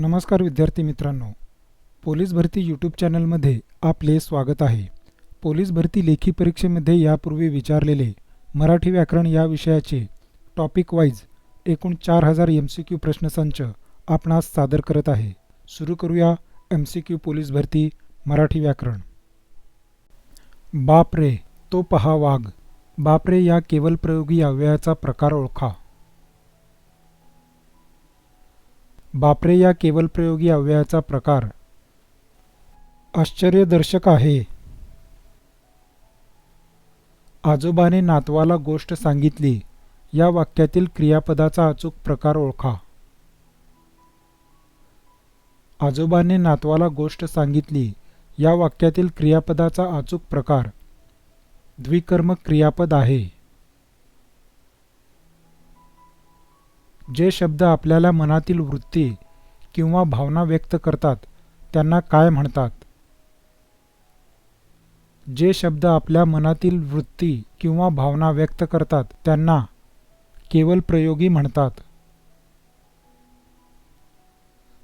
नमस्कार विद्यार्थी मित्रांनो. पोलीस भरती यूट्यूब चॅनलमध्ये आपले स्वागत आहे. पोलीस भरती लेखी परीक्षेमध्ये यापूर्वी विचारलेले मराठी व्याकरण या विषयाचे टॉपिक वाईज एकूण चार हजार एम सी क्यू प्रश्नसंच आपणास सादर करत आहे. सुरू करूया एम सी क्यू पोलीस भरती मराठी व्याकरण. बाप रे तो पहा वाघ. बाप रे या केवल प्रयोगी अव्ययाचा प्रकार ओळखा. बापरे या केवल प्रयोगी अव्ययाचा प्रकार. आश्चर्यदर्शक आहे. आजोबाने नातवाला गोष्ट सांगितली. या वाक्यातील क्रियापदाचा अचूक प्रकार ओळखा. आजोबाने नातवाला गोष्ट सांगितली. या वाक्यातील क्रियापदाचा अचूक प्रकार. द्विकर्म क्रियापद आहे. जे शब्द आपल्याला मनातील वृत्ती किंवा भावना व्यक्त करतात त्यांना काय म्हणतात? जे शब्द आपल्या मनातील वृत्ती किंवा भावना व्यक्त करतात त्यांना केवल प्रयोगी म्हणतात.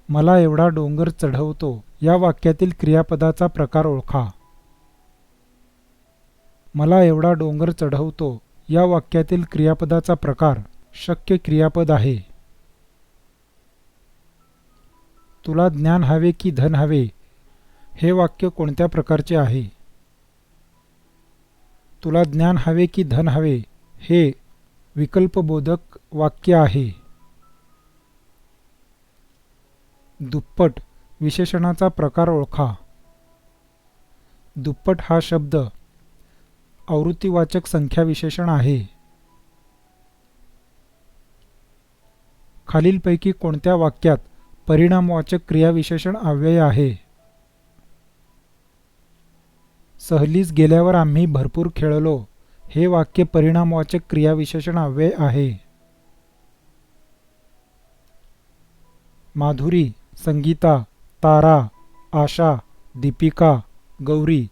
मला एवढा डोंगर चढवतो या वाक्यातील क्रियापदाचा प्रकार ओळखा. मला एवढा डोंगर चढवतो या वाक्यातील क्रियापदाचा प्रकार शक्य क्रियापद आहे. तुला ज्ञान हवे की धन हवे हे वाक्य कोणत्या प्रकारचे आहे? तुला ज्ञान हवे की धन हवे हे विकल्पबोधक वाक्य आहे. दुप्पट विशेषणाचा प्रकार ओळखा. दुप्पट हा शब्द आवृत्तीवाचक संख्या विशेषण आहे. खालीलपैकी कोणत्या वाक्यात परिणामवाचक क्रियाविशेषण अव्यय आहे? सहलीस गेल्यावर आम्ही भरपूर खेळलो. हे वाक्य परिणामवाचक क्रियाविशेषण अव्यय आहे. माधुरी संगीता तारा आशा दीपिका गौरी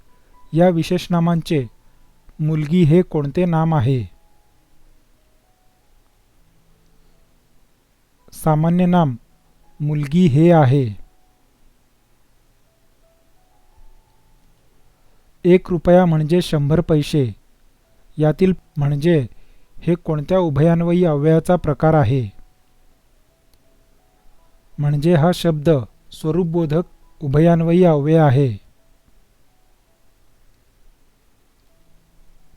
या विशेषनामांचे मुलगी हे कोणते नाम आहे? सामान्य नाम मुलगी हे आहे. एक रुपया म्हणजे शंभर पैसे यातील म्हणजे हे कोणत्या उभयान्वयी अव्ययाचा प्रकार आहे? म्हणजे हा शब्द स्वरूपबोधक उभयान्वयी अव्यय आहे.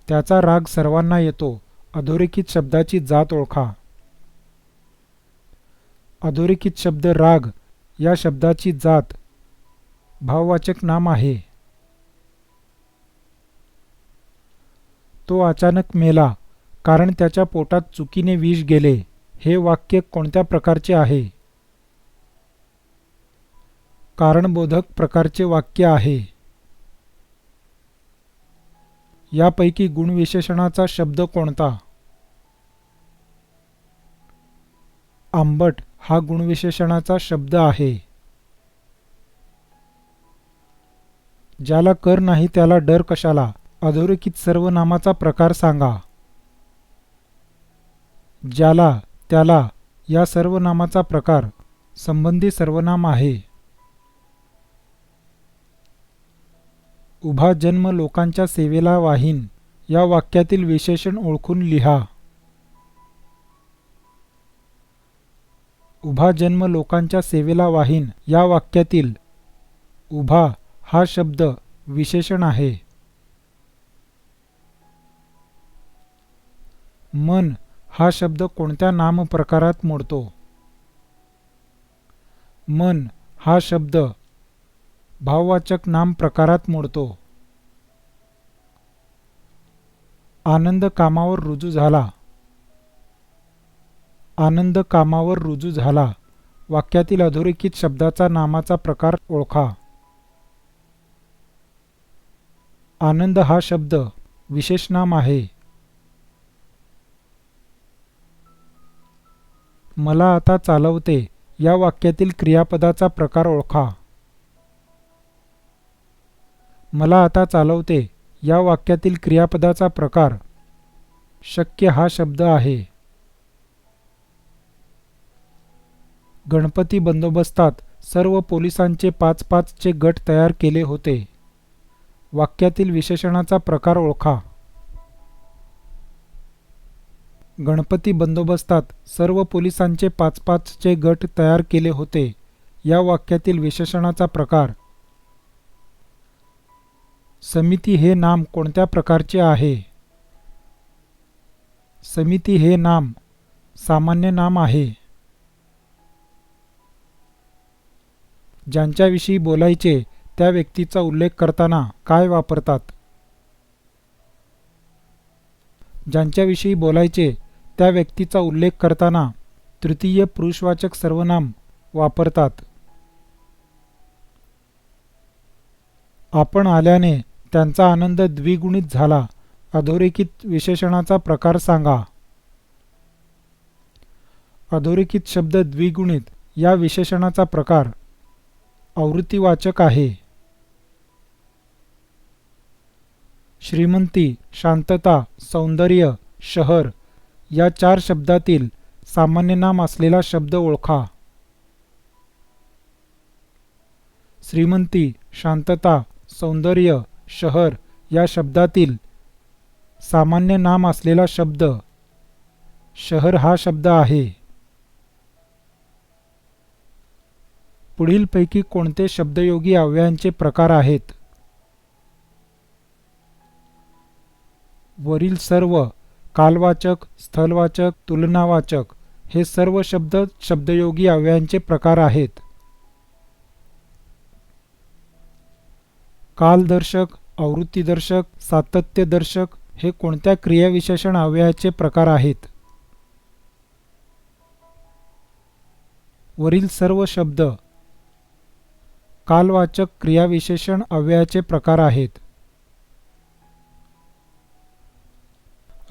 त्याचा राग सर्वांना येतो अधोरेखित शब्दाची जात ओळखा. अधोरेखित शब्द राग या शब्दाची जात भाववाचक नाम आहे. तो अचानक मेला कारण त्याच्या पोटात चुकीने विष गेले हे वाक्य कोणत्या प्रकारचे आहे? कारणबोधक प्रकारचे वाक्य आहे. यापैकी गुणविशेषणाचा शब्द कोणता? आंबट हा गुणविशेषणाचा शब्द आहे. ज्याला कर नाही त्याला डर कशाला? अधोरेखित सर्वनामाचा प्रकार सांगा. ज्याला त्याला या सर्वनामाचा प्रकार संबंधी सर्वनाम आहे. उभा जन्म लोकांच्या सेवेला वाहीन. या वाक्यातील विशेषण ओळखून लिहा. उभा जन्म लोकांच्या सेवेला वाहीन. या वाक्यातील उभा हा शब्द विशेषण आहे. मन हा शब्द कोणत्या नाम प्रकारात मोडतो? मन हा शब्द भाववाचक नाम प्रकारात मोडतो. आनंद कामावर रुजू झाला. आनंद कामावर रुजू झाला. वाक्यातील अधोरेखित शब्दाचा नामाचा प्रकार ओळखा. आनंद हा शब्द विशेषनाम आहे. मला आता चालवते. या वाक्यातील क्रियापदाचा प्रकार ओळखा. मला आता चालवते. या वाक्यातील क्रियापदाचा प्रकार शक्य हा शब्द आहे. गणपती बंदोबस्तात सर्व पोलिसांचे पाच पाचचे गट तयार केले होते. वाक्यातील विशेषणाचा प्रकार ओळखा. गणपती बंदोबस्तात सर्व पोलिसांचे पाच पाचचे गट तयार केले होते. या वाक्यातील विशेषणाचा प्रकार. समिती हे नाम कोणत्या प्रकारचे आहे? समिती हे नाम सामान्य नाम आहे. ज्यांच्याविषयी बोलायचे त्या व्यक्तीचा उल्लेख करताना काय वापरतात? ज्यांच्याविषयी बोलायचे त्या व्यक्तीचा उल्लेख करताना तृतीय पुरुषवाचक सर्वनाम वापरतात. आपण आल्याने त्यांचा आनंद द्विगुणित झाला. अधोरेखित विशेषणाचा प्रकार सांगा. अधोरेखित शब्द द्विगुणित या विशेषणाचा प्रकार आवृत्तीवाचक आहे. श्रीमंती शांतता सौंदर्य शहर या चार शब्दातील सामान्य नाम असलेला शब्द ओळखा. श्रीमंती शांतता सौंदर्य शहर या शब्दातील सामान्य नाम असलेला शब्द शहर हा शब्द आहे. पुढीलपैकी कोणते शब्दयोगी अव्ययांचे प्रकार आहेत? वरील सर्व कालवाचक स्थलवाचक तुलनावाचक हे सर्व शब्द शब्दयोगी अव्ययांचे प्रकार आहेत. कालदर्शक आवृत्तीदर्शक सातत्यदर्शक हे कोणत्या क्रियाविशेषण अव्ययाचे प्रकार आहेत? वरील सर्व शब्द कालवाचक क्रियाविशेषण अव्ययाचे प्रकार आहेत.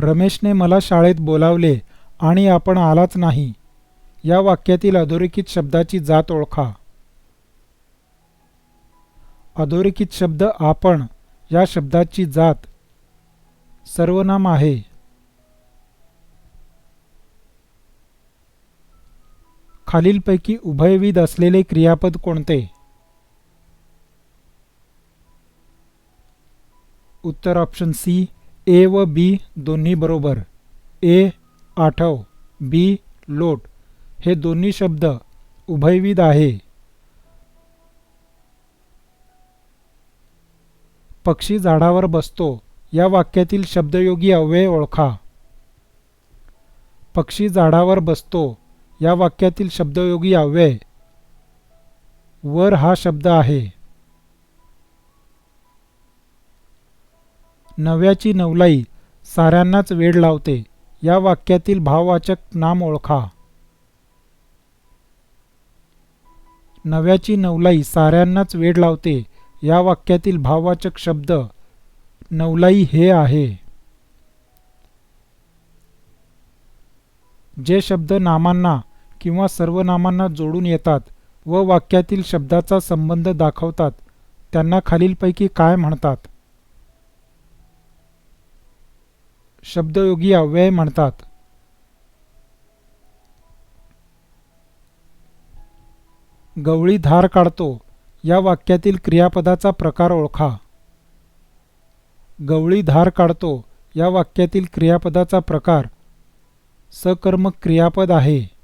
रमेशने मला शाळेत बोलावले आणि आपण आलाच नाही. या वाक्यातील अधोरेखित शब्दाची जात ओळखा. अधोरेखित शब्द आपण या शब्दाची जात सर्वनाम आहे. खालीलपैकी उभयविध असलेले क्रियापद कोणते? उत्तर ऑप्शन सी ए व बी दोन्ही बरोबर. ए आठव. बी लोट. हे दोन्ही शब्द उभयविध आहे. पक्षी झाडावर बसतो. या वाक्यातील शब्दयोगी अव्यय ओळखा. पक्षी झाडावर बसतो. या वाक्यातील शब्दयोगी अव्यय. वर हा शब्द आहे. नव्याची नवलाई साऱ्यांनाच वेड लावते. या वाक्यातील भाववाचक नाम ओळखा. नव्याची नवलाई साऱ्यांनाच वेड लावते. या वाक्यातील भाववाचक शब्द नवलाई हे आहे. जे शब्द नामांना किंवा सर्वनामांना जोडून येतात व वाक्यातील शब्दाचा संबंध दाखवतात त्यांना खालीलपैकी काय म्हणतात? शब्दयोगी अव्यय म्हणतात. गवळी धार काढतो. या वाक्यातील क्रियापदाचा प्रकार ओळखा. गवळी धार काढतो. या वाक्यातील क्रियापदाचा प्रकार सकर्मक क्रियापद आहे.